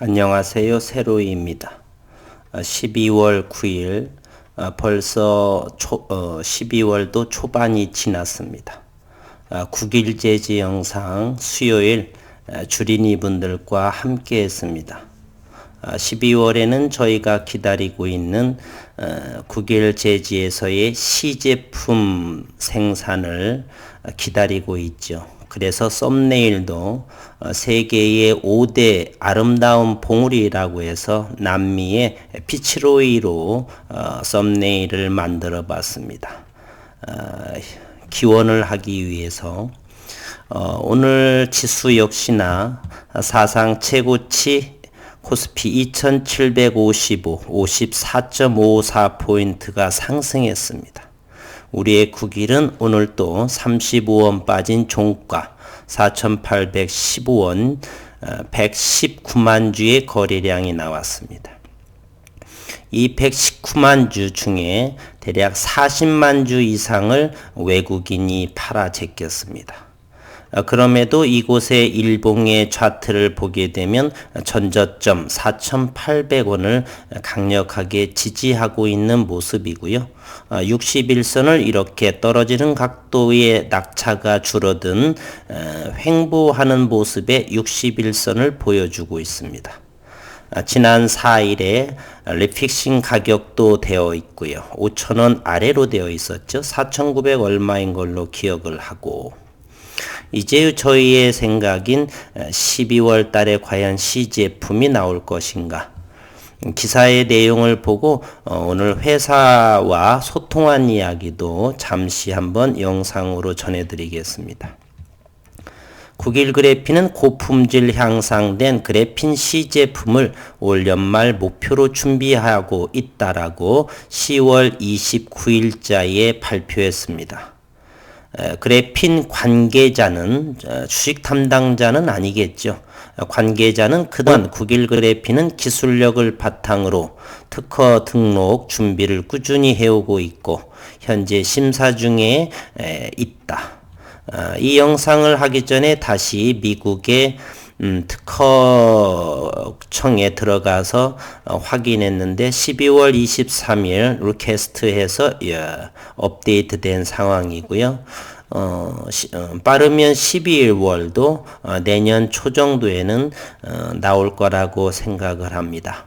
안녕하세요. 세로이입니다. 12월 9일 벌써 초, 어, 12월도 초반이 지났습니다. 9일 제지 영상 수요일 주린이 분들과 함께 했습니다. 12월에는 저희가 기다리고 있는 9일 제지에서의 시제품 생산을 기다리고 있죠. 그래서 썸네일도 어, 세계의 5대 아름다운 봉우리라고 해서 남미의 피치로이로 어, 썸네일을 만들어 봤습니다. 어, 기원을 하기 위해서 오늘 지수 역시나 사상 최고치 코스피 2755 54.54포인트가 상승했습니다. 우리의 국일은 오늘 또 35원 빠진 종가 4,815원 119만 어, 주의 거래량이 나왔습니다. 이 119만 주 중에 대략 40만 주 이상을 외국인이 팔아 제꼈습니다. 어, 그럼에도 이곳의 일봉의 차트를 보게 되면 전저점 4,800원을 강력하게 지지하고 있는 모습이고요. 61선을 어, 이렇게 떨어지는 각도의 낙차가 줄어든 어, 횡보하는 모습의 61선을 보여주고 있습니다. 지난 4일에 리픽싱 가격도 되어 있고요. 5천원 아래로 되어 있었죠. 4,900 얼마인 걸로 기억을 하고 이제 저희의 생각인 12월 달에 과연 시제품이 나올 것인가? 기사의 내용을 보고 어, 오늘 회사와 소통한 이야기도 잠시 한번 영상으로 전해드리겠습니다. 국일 그래핀은 고품질 향상된 그래핀 C 제품을 올 연말 목표로 준비하고 있다라고 10월 29일자에 발표했습니다. 그래핀 관계자는 주식 담당자는 아니겠죠. 관계자는 그동안 국일 그래핀은 기술력을 바탕으로 특허 등록 준비를 꾸준히 해오고 있고 현재 심사 중에 있다. 아, 이 영상을 하기 전에 다시 미국의 음, 특허청에 들어가서 어, 확인했는데 12월 23일 루캐스트에서 예, 업데이트된 상황이고요. 어, 시, 어, 빠르면 12월도 어, 내년 초 정도에는 어, 나올 거라고 생각을 합니다.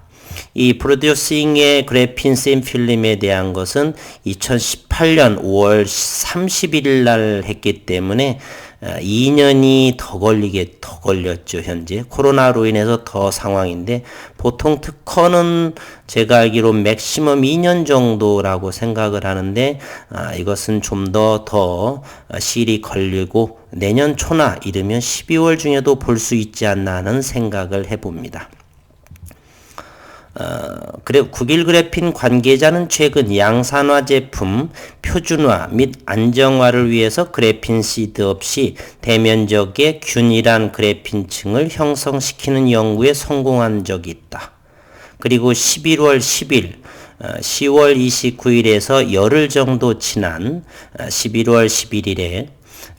이 프로듀싱의 그래핀 샘 필름에 대한 것은 2018년 5월 31일 날 했기 때문에 2년이 어, 더 걸리게 더 걸렸죠 현재 코로나로 인해서 더 상황인데 보통 특허는 제가 알기로 맥시멈 2년 정도라고 생각을 하는데 아, 이것은 좀 더더 더 실이 걸리고 내년 초나 이르면 12월 중에도 볼 수 있지 않나 하는 생각을 해봅니다. 어, 그래 국일 그래핀 관계자는 최근 양산화 제품 표준화 및 안정화를 위해서 그래핀 시드 없이 대면적의 균일한 그래핀층을 형성시키는 연구에 성공한 적이 있다. 그리고 11월 10일 10월 29일에서 열흘 정도 지난 11월 어, 11일에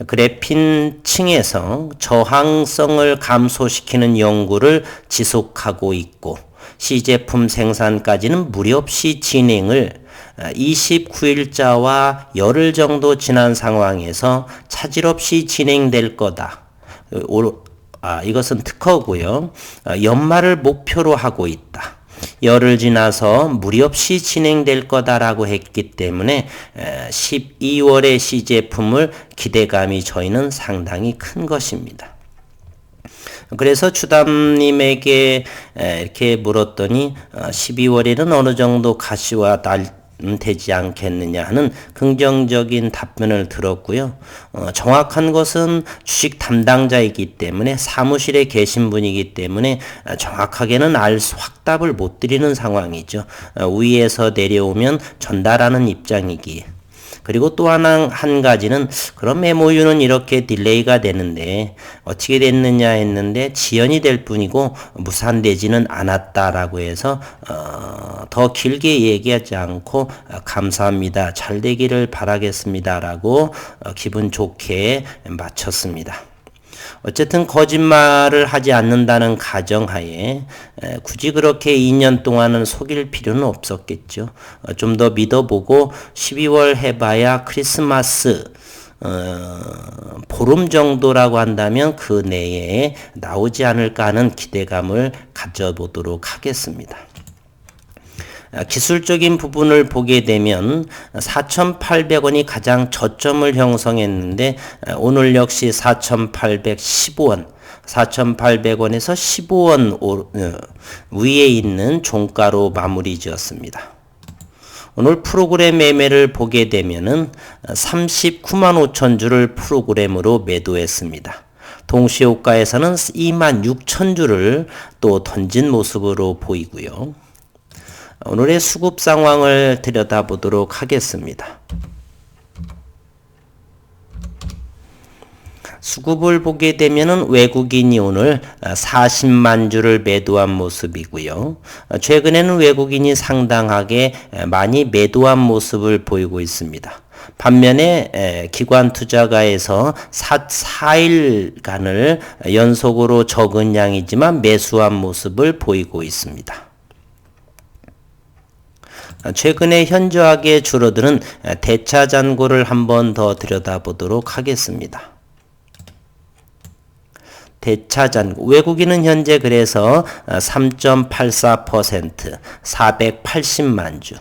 그래핀 층에서 저항성을 감소시키는 연구를 지속하고 있고 시제품 생산까지는 무리 없이 진행을 29일자와 열흘 정도 지난 상황에서 차질 없이 진행될 거다. 아, 이것은 특허고요. 아, 연말을 목표로 하고 있다. 열흘 지나서 무리 없이 진행될 거다라고 했기 때문에 12월의 시제품을 기대감이 저희는 상당히 큰 것입니다. 그래서 추담님에게 이렇게 물었더니 12월에는 어, 어느 정도 가시와 날 되지 않겠느냐 하는 긍정적인 답변을 들었고요. 어, 정확한 것은 주식 담당자이기 때문에 사무실에 계신 분이기 때문에 어, 정확하게는 알 확답을 못 드리는 상황이죠. 어, 위에서 내려오면 전달하는 입장이기에. 그리고 또 하나 한 가지는 그럼 메모유는 이렇게 딜레이가 되는데 어떻게 됐느냐 했는데 지연이 될 뿐이고 무산되지는 않았다라고 해서 어, 더 길게 얘기하지 않고 어, 감사합니다. 잘 되기를 바라겠습니다라고 어, 기분 좋게 마쳤습니다. 어쨌든 거짓말을 하지 않는다는 가정하에 굳이 그렇게 2년 동안은 속일 필요는 없었겠죠. 어, 좀더 믿어보고 12월 해봐야 크리스마스 어, 보름 정도라고 한다면 그 내에 나오지 않을까 하는 기대감을 가져보도록 하겠습니다. 아, 기술적인 부분을 보게 되면 4,800원이 가장 저점을 형성했는데 아, 오늘 역시 4,815원 4,800원에서 15원 어, 위에 있는 종가로 마무리 지었습니다. 오늘 프로그램 매매를 보게 되면은 39만 5천 주를 프로그램으로 매도했습니다. 동시호가에서는 2만 6천 주를 또 던진 모습으로 보이고요. 오늘의 수급 상황을 들여다보도록 하겠습니다. 수급을 보게 되면은 외국인이 오늘 40만 주를 매도한 모습이고요. 최근에는 외국인이 상당하게 많이 매도한 모습을 보이고 있습니다. 반면에 기관 투자가에서 4, 4일간을 연속으로 적은 양이지만 매수한 모습을 보이고 있습니다. 최근에 현저하게 줄어드는 대차 잔고를 한번 더 들여다보도록 하겠습니다. 대차 잔고 외국인은 현재 그래서 3.84% 480만 주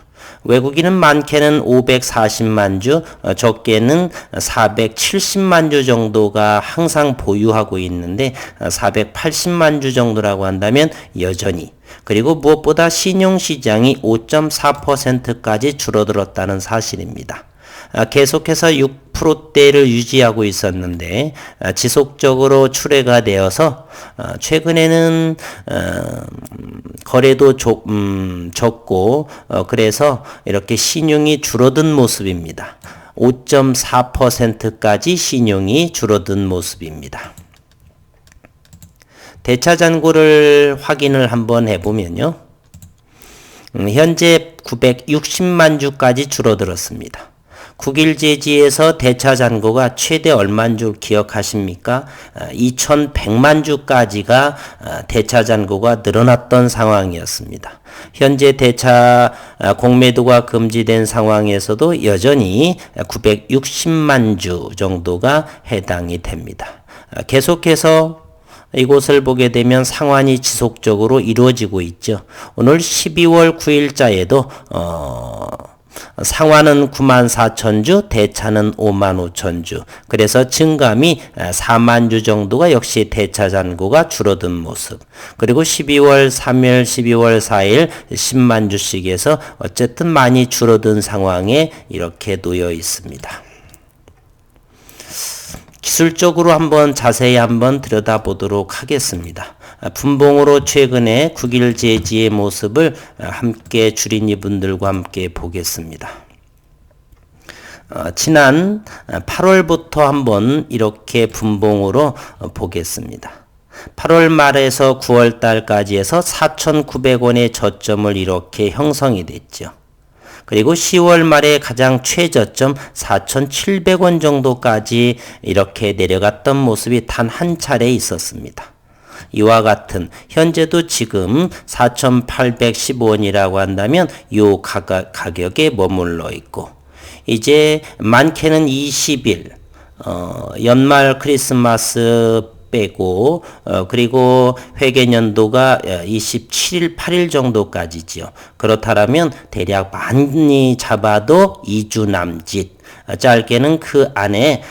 외국인은 많게는 540만 주, 적게는 470만 주 정도가 항상 보유하고 있는데 480만 주 정도라고 한다면 여전히 그리고 무엇보다 신용시장이 5.4%까지 줄어들었다는 사실입니다. 아, 계속해서 6%대를 유지하고 있었는데 아, 지속적으로 출회가 되어서 아, 최근에는 거래도 음, 적고 어, 그래서 이렇게 신용이 줄어든 모습입니다. 5.4%까지 신용이 줄어든 모습입니다. 대차 잔고를 확인을 한번 해보면요. 음, 현재 960만 주까지 줄어들었습니다. 9일 제지에서 대차 잔고가 최대 얼마인 줄 기억하십니까? 2100만 어, 주까지가 어, 대차 잔고가 늘어났던 상황이었습니다. 현재 대차 어, 공매도가 금지된 상황에서도 여전히 960만 주 정도가 해당이 됩니다. 계속해서 이곳을 보게 되면 상환이 지속적으로 이루어지고 있죠. 오늘 12월 9일자에도 어 상환은 9만 4천 주, 대차는 5만 5천 주. 그래서 증감이 4만 주 정도가 역시 대차 잔고가 줄어든 모습. 그리고 12월 3일, 12월 4일 10만 주씩에서 어쨌든 많이 줄어든 상황에 이렇게 놓여 있습니다. 기술적으로 한번 자세히 한번 들여다보도록 하겠습니다. 분봉으로 최근에 국일 제지의 모습을 함께 주린이 분들과 함께 보겠습니다. 어, 지난 8월부터 한번 이렇게 분봉으로 보겠습니다. 8월 말에서 9월 달까지 해서 4,900원의 저점을 이렇게 형성이 됐죠. 그리고 10월 말에 가장 최저점 4,700원 정도까지 이렇게 내려갔던 모습이 단 한 차례 있었습니다. 이와 같은 현재도 지금 4,815원이라고 한다면 이 가격에 머물러 있고 이제 많게는 20일 어, 연말 크리스마스 빼고 어, 그리고 회계년도가 27일 어, 8일 정도까지지요. 그렇다면 대략 많이 잡아도 2주 남짓 어, 짧게는 그 안에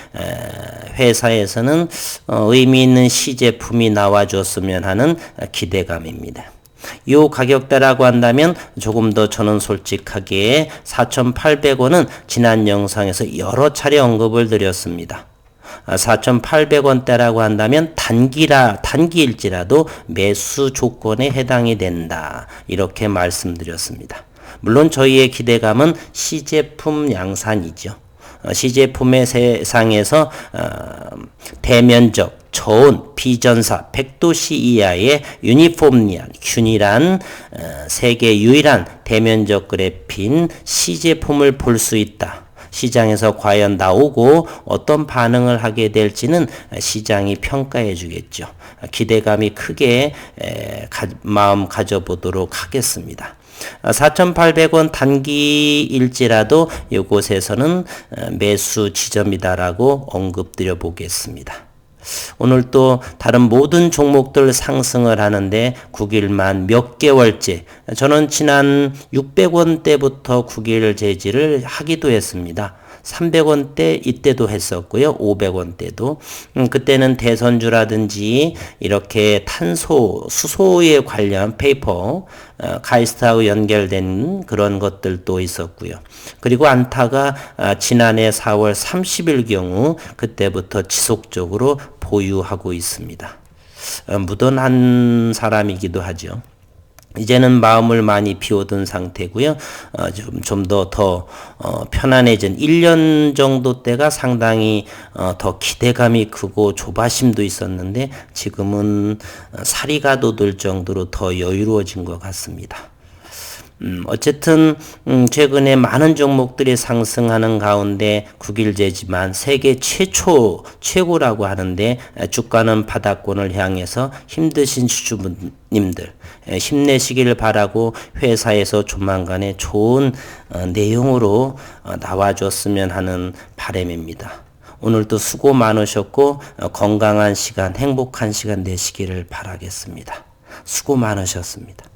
회사에서는 어, 의미 있는 시제품이 나와줬으면 하는 기대감입니다. 요 가격대라고 한다면 조금 더 저는 솔직하게 4,800원은 지난 영상에서 여러 차례 언급을 드렸습니다. 4,800원대라고 한다면 단기라 단기일지라도 매수 조건에 해당이 된다. 이렇게 말씀드렸습니다. 물론 저희의 기대감은 시제품 양산이죠. 어, 시제품의 세상에서 어, 대면적 저온, 비전사, 100도씨 이하의 유니폼리한, 균일한 어, 세계 유일한 대면적 그래핀 시제품을 볼 수 있다. 시장에서 과연 나오고 어떤 반응을 하게 될지는 시장이 평가해 주겠죠. 기대감이 크게 마음 가져보도록 하겠습니다. 4,800원 단기 일지라도 이곳에서는 어, 매수 지점이다라고 언급드려 보겠습니다. 오늘 또 다른 모든 종목들 상승을 하는데 9일만 몇 개월째 저는 지난 600원대부터 9일 제지를 하기도 했습니다. 300원대 이때도 했었고요. 500원대도. 음, 그때는 대선주라든지 이렇게 탄소, 수소에 관련 페이퍼, 어, 카이스트하고 연결된 그런 것들도 있었고요. 그리고 안타가 아, 지난해 4월 30일 경우 그때부터 지속적으로 보유하고 있습니다. 어, 무던한 사람이기도 하죠. 이제는 마음을 많이 비워둔 상태고요. 어, 좀, 좀 더, 더, 어, 편안해진 1년 정도 때가 상당히, 어, 더 기대감이 크고 조바심도 있었는데 지금은 어, 사리가 돋을 정도로 더 여유로워진 것 같습니다. 음, 어쨌든 음, 최근에 많은 종목들이 상승하는 가운데 9일제지만 세계 최초 최고라고 하는데 주가는 바닥권을 향해서 힘드신 주주님들 힘내시길 바라고 회사에서 조만간에 좋은 어, 내용으로 어, 나와줬으면 하는 바람입니다. 오늘도 수고 많으셨고 어, 건강한 시간, 행복한 시간 되시기를 바라겠습니다. 수고 많으셨습니다.